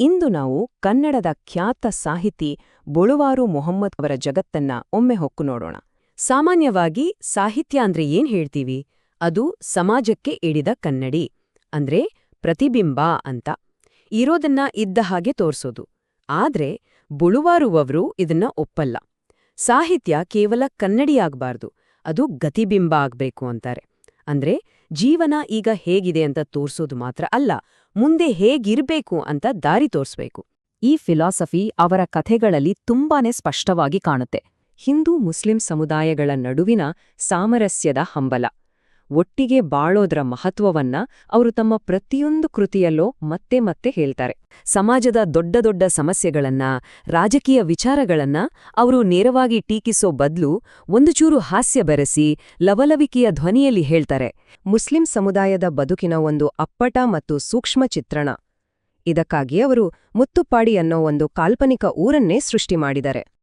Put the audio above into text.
ಇಂದು ನಾವು ಕನ್ನಡದ ಖ್ಯಾತ ಸಾಹಿತಿ ಬೊಳುವಾರು ಮೊಹಮ್ಮದ್ ಅವರ ಜಗತ್ತನ್ನ ಒಮ್ಮೆ ಹೊಕ್ಕು ನೋಡೋಣ. ಸಾಮಾನ್ಯವಾಗಿ ಸಾಹಿತ್ಯ ಅಂದ್ರೆ ಏನ್ ಹೇಳ್ತೀವಿ? ಅದು ಸಮಾಜಕ್ಕೆ ಇಡಿದ ಕನ್ನಡಿ, ಅಂದ್ರೆ ಪ್ರತಿಬಿಂಬ ಅಂತ. ಇರೋದನ್ನ ಇದ್ದ ಹಾಗೆ ತೋರ್ಸೋದು. ಆದ್ರೆ ಬುಳುವಾರುವವರು ಇದನ್ನ ಒಪ್ಪಲ್ಲ. ಸಾಹಿತ್ಯ ಕೇವಲ ಕನ್ನಡಿಯಾಗಬಾರ್ದು ಅದು ಗತಿಬಿಂಬ ಆಗ್ಬೇಕು ಅಂತಾರೆ. ಅಂದ್ರೆ ಜೀವನ ಈಗ ಹೇಗಿದೆ ಅಂತ ತೋರ್ಸೋದು ಮಾತ್ರ ಅಲ್ಲ, ಮುಂದೆ ಹೇಗಿರ್ಬೇಕು ಅಂತ ದಾರಿ ತೋರ್ಸ್ಬೇಕು. ಈ ಫಿಲಾಸಫಿ ಅವರ ಕಥೆಗಳಲ್ಲಿ ತುಂಬಾನೇ ಸ್ಪಷ್ಟವಾಗಿ ಕಾಣುತ್ತೆ. ಹಿಂದೂ ಮುಸ್ಲಿಂ ಸಮುದಾಯಗಳ ನಡುವಿನ ಸಾಮರಸ್ಯದ ಹಂಬಲ. ಒಟ್ಟಿಗೆ ಬಾಳೋದ್ರ ಮಹತ್ವವನ್ನ ಅವರು ತಮ್ಮ ಪ್ರತಿಯೊಂದು ಕೃತಿಯಲ್ಲೋ ಮತ್ತೆ ಮತ್ತೆ ಹೇಳ್ತಾರೆ. ಸಮಾಜದ ದೊಡ್ಡ ದೊಡ್ಡ ಸಮಸ್ಯೆಗಳನ್ನ, ರಾಜಕೀಯ ವಿಚಾರಗಳನ್ನ ಅವರು ನೇರವಾಗಿ ಟೀಕಿಸೋ ಬದ್ಲು ಒಂದುಚೂರು ಹಾಸ್ಯ ಬೆರೆಸಿ ಲವಲವಿಕೆಯ ಧ್ವನಿಯಲ್ಲಿ ಹೇಳ್ತಾರೆ. ಮುಸ್ಲಿಂ ಸಮುದಾಯದ ಬದುಕಿನ ಒಂದು ಅಪ್ಪಟ ಮತ್ತು ಸೂಕ್ಷ್ಮ ಚಿತ್ರಣ. ಇದಕ್ಕಾಗಿ ಅವರು ಮುತ್ತುಪ್ಪಾಡಿ ಅನ್ನೋ ಒಂದು ಕಾಲ್ಪನಿಕ ಊರನ್ನೇ ಸೃಷ್ಟಿ ಮಾಡಿದ್ದಾರೆ.